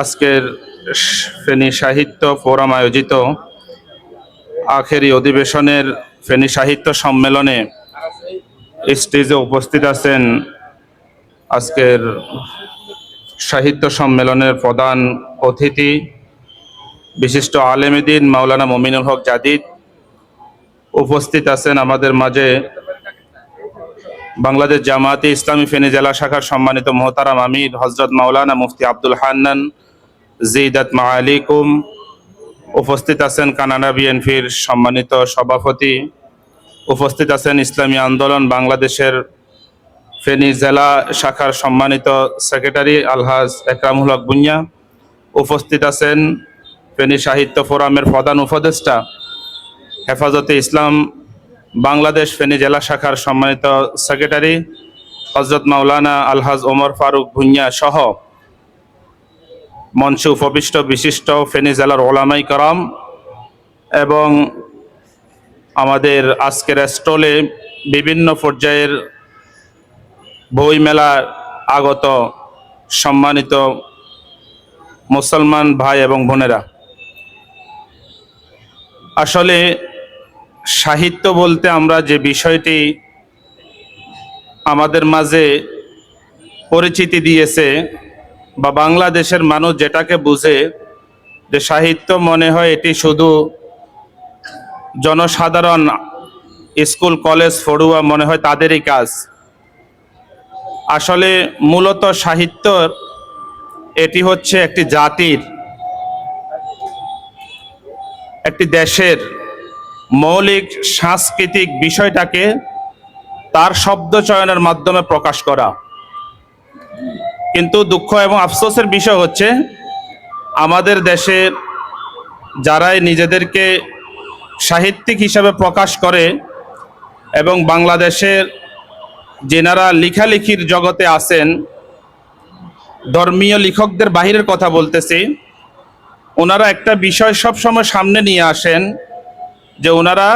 আজকের ফেনী সাহিত্য ফোরাম আয়োজিত আখেরি অধিবেশনের ফেনী সাহিত্য সম্মেলনে স্টেজে উপস্থিত আছেন আজকের সাহিত্য সম্মেলনের প্রধান অতিথি, বিশিষ্ট আলেমেদিন মাওলানা মমিনুল হক জাদিদ। উপস্থিত আছেন আমাদের মাঝে বাংলাদেশ জামায়াতে ইসলামী ফেনী জেলা শাখার সম্মানিত মোহতারাম আমির, হজরত মাওলানা মুফতি আব্দুল হান্নান, জিদাত মাআলিকুম উপস্থিত আছেন কানাডা বিএনপির সম্মানিত সভাপতি, উপস্থিত আছেন ইসলামী আন্দোলন বাংলাদেশের ফেনী জেলা শাখার সম্মানিত সেক্রেটারি আলহাজ একরামুল হক বুনিয়া, উপস্থিত আছেন ফেনী সাহিত্য ফোরামের প্রধান উপদেষ্টা হেফাজতে ইসলাম বাংলাদেশ ফেনী জেলা শাখার সম্মানিত সেক্রেটারি হজরত মাওলানা আলহাজ ওমর ফারুক ভুঁইয়া সহ মঞ্চে উপবিষ্ট বিশিষ্ট ফেনী জেলার ওলামাই করম এবং আমাদের আজকের স্টলে বিভিন্ন পর্যায়ের বই মেলা আগত সম্মানিত মুসলমান ভাই এবং বোনেরা। আসলে সাহিত্য বলতে আমরা যে বিষয়টি আমাদের মাঝে পরিচিতি দিয়েছে বা বাংলাদেশের মানুষ যেটাকে বুঝে যে সাহিত্য মনে হয় এটি শুধু জনসাধারণ স্কুল, কলেজ, পড়ুয়া মনে হয় তাদেরই কাজ। আসলে মূলত সাহিত্য এটি হচ্ছে একটি জাতির, একটি দেশের মৌলিক সাংস্কৃতিক বিষয়টাকে তার শব্দ চয়নের মাধ্যমে প্রকাশ করা। কিন্তু দুঃখ এবং আফসোসের বিষয় হচ্ছে, আমাদের দেশের যারাই নিজেদেরকে সাহিত্যিক হিসাবে প্রকাশ করে এবং বাংলাদেশের যেনারা লেখালেখির জগতে আছেন, ধর্মীয় লেখকদের বাহিরের কথা বলতেছি, ওনারা একটা বিষয় সব সময় সামনে নিয়ে আসেন যে ওনারা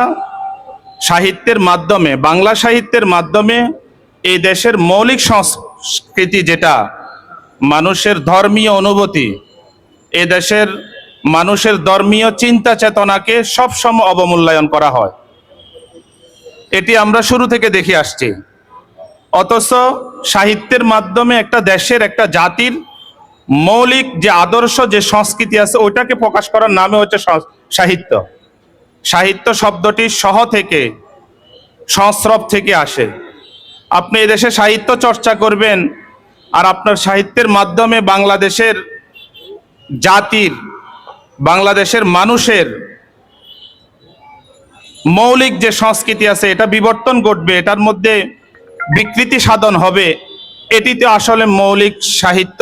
সাহিত্যের মাধ্যমে, বাংলা সাহিত্যের মাধ্যমে এই দেশের মৌলিক সংস্কৃতি যেটা, মানুষের ধর্মীয় অনুভূতি, এ দেশের মানুষের ধর্মীয় চিন্তা চেতনাকে সবসময় অবমূল্যায়ন করা হয়। এটি আমরা শুরু থেকে দেখে আসছি। অথচ সাহিত্যের মাধ্যমে একটা দেশের একটা জাতির মৌলিক যে আদর্শ, যে সংস্কৃতি আছে, ওইটাকে প্রকাশ করার নামে হচ্ছে সাহিত্য। সাহিত্য শব্দটি সহ থেকে, সংস্রব থেকে আসে। আপনি এদেশে সাহিত্য চর্চা করবেন আর আপনার সাহিত্যের মাধ্যমে বাংলাদেশের জাতির, বাংলাদেশের মানুষের মৌলিক যে সংস্কৃতি আছে, এটা বিবর্তন ঘটবে, এটার মধ্যে বিকৃতি সাধন হবে, এটিতে আসলে মৌলিক সাহিত্য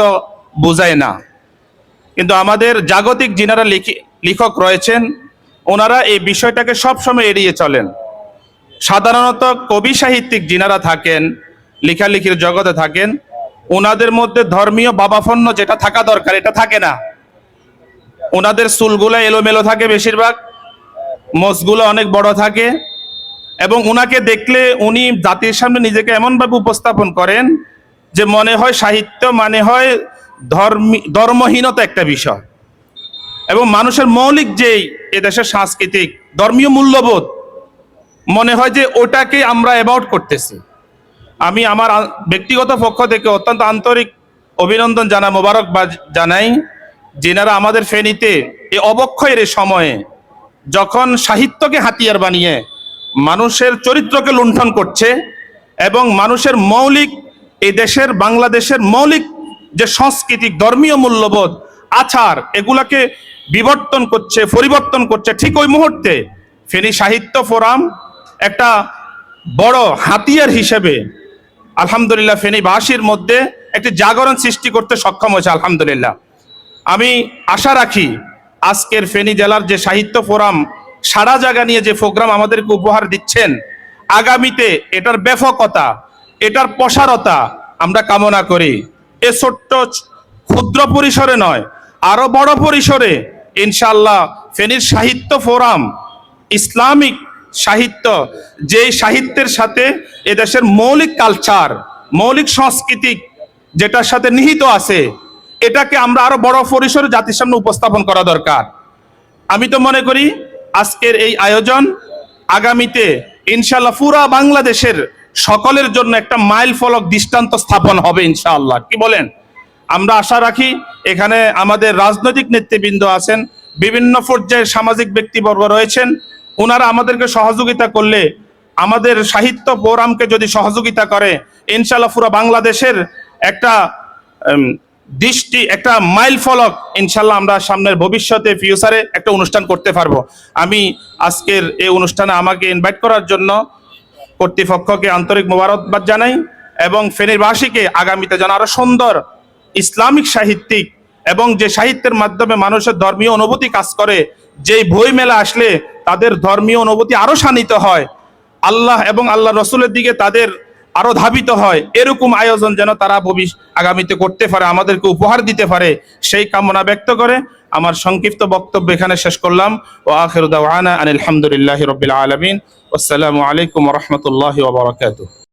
বোঝায় না। কিন্তু আমাদের জাগতিক যিনারা লিখি, লেখক রয়েছেন ওনারা এই বিষয়টাকে সবসময় এড়িয়ে চলেন। সাধারণত কবি সাহিত্যিক যিনারা থাকেন, লেখালেখির জগতে থাকেন, ওনাদের মধ্যে ধর্মীয় বাবাফন্য যেটা থাকা দরকার, এটা থাকে না। ওনাদের চুলগুলো এলোমেলো থাকে বেশিরভাগ মোষগুলো অনেক বড় থাকে এবং ওনাকে দেখলে উনি জাতির সামনে নিজেকে এমনভাবে উপস্থাপন করেন যে মনে হয় সাহিত্য মানে হয় ধর্মী, ধর্মহীনতা একটা বিষয়। এবং মানুষের মৌলিক যেই এদেশের সাংস্কৃতিক ধর্মীয় মূল্যবোধ, মনে হয় যে ওটাকে আমরা অ্যাবাউট করতেছি। আমি আমার ব্যক্তিগত পক্ষ থেকে অত্যন্ত আন্তরিক অভিনন্দন জানা মোবারক জানাই যেনারা আমাদের ফেনীতে এই অবক্ষয়ের সময়ে যখন সাহিত্যকে হাতিয়ার বানিয়ে মানুষের চরিত্রকে লুণ্ঠন করছে এবং মানুষের মৌলিক এই দেশের, বাংলাদেশের মৌলিক যে সাংস্কৃতিক ধর্মীয় মূল্যবোধ, আচার, এগুলাকে বিবর্তন করছে, পরিবর্তন করছে। ঠিক ওই মুহূর্তে ফেনী সাহিত্য ফোরাম একটা বড় হাতিয়ার হিসেবে আলহামদুলিল্লাহ ফেনীবাসীর মধ্যে একটি জাগরণ সৃষ্টি করতে সক্ষম হয়েছে, আলহামদুলিল্লাহ। আমি আশা রাখি আজকের ফেনী জেলার যে সাহিত্য ফোরাম সারা জায়গা নিয়ে যে প্রোগ্রাম আমাদেরকে উপহার দিচ্ছেন, আগামীতে এটার ব্যাপকতা, এটার প্রসারতা আমরা কামনা করি। এ ছোট্ট ক্ষুদ্র পরিসরে নয় আরও বড় পরিসরে ইনশাল্লাহ ফেনীর সাহিত্য ফোরাম, ইসলামিক সাহিত্য যে সাহিত্যের সাথে এদেশের মৌলিক কালচার, মৌলিক সাংস্কৃতিক যেটার সাথে নিহিত আছে, এটাকে আমরা আরও বড় পরিসরে জাতির সামনে উপস্থাপন করা দরকার। আমি তো মনে করি আজকের এই আয়োজন আগামীতে ইনশাল্লাহ পুরা বাংলাদেশের সকলের জন্য একটা মাইল ফলক দৃষ্টান্ত স্থাপন হবে ইনশাআল্লাহ। কি বলেন? আমরা আশা রাখি এখানে আমাদের রাজনৈতিক নেতৃবৃন্দ আছেন, বিভিন্ন পর্যায়ের সামাজিক ব্যক্তিবর্গ রয়েছেন। ওনারা আমাদেরকে সহযোগিতা করলে আমাদের সাহিত্য ফোরামকে যদি সহযোগিতা করে ইনশাল্লাহ পুরো বাংলাদেশের একটা দৃষ্টি, একটা মাইল ফলক ইনশাল্লাহ আমরা সামনের ভবিষ্যতে ফিউচারে একটা অনুষ্ঠান করতে পারব। আমি আজকের এই অনুষ্ঠানে আমাকে ইনভাইট করার জন্য কর্তৃপক্ষকে আন্তরিক মোবারকবাদ জানাই এবং ফেনীরবাসীকে আগামীতে যেন আরও সুন্দর ইসলামিক সাহিত্যিক এবং যে সাহিত্যের মাধ্যমে মানুষের ধর্মীয় অনুভূতি কাজ করে, যেই বই মেলা আসলে তাদের ধর্মীয় অনুভূতি আরও শানিত হয়। আল্লাহ এবং আল্লাহ রসুলের দিকে তাদের আরও ধাবিত হয়। এরকম আয়োজন যেন তারা ভবিষ্য আগামীতে করতে পারে, আমাদেরকে উপহার দিতে পারে, সেই কামনা ব্যক্ত করে আমার সংক্ষিপ্ত বক্তব্য এখানে শেষ করলাম। ও আখির দাওয়ানা আনিল হামদুলিল্লাহি রবিল আলমিন। আসসালামু আলাইকুম রহমতুল্লাহ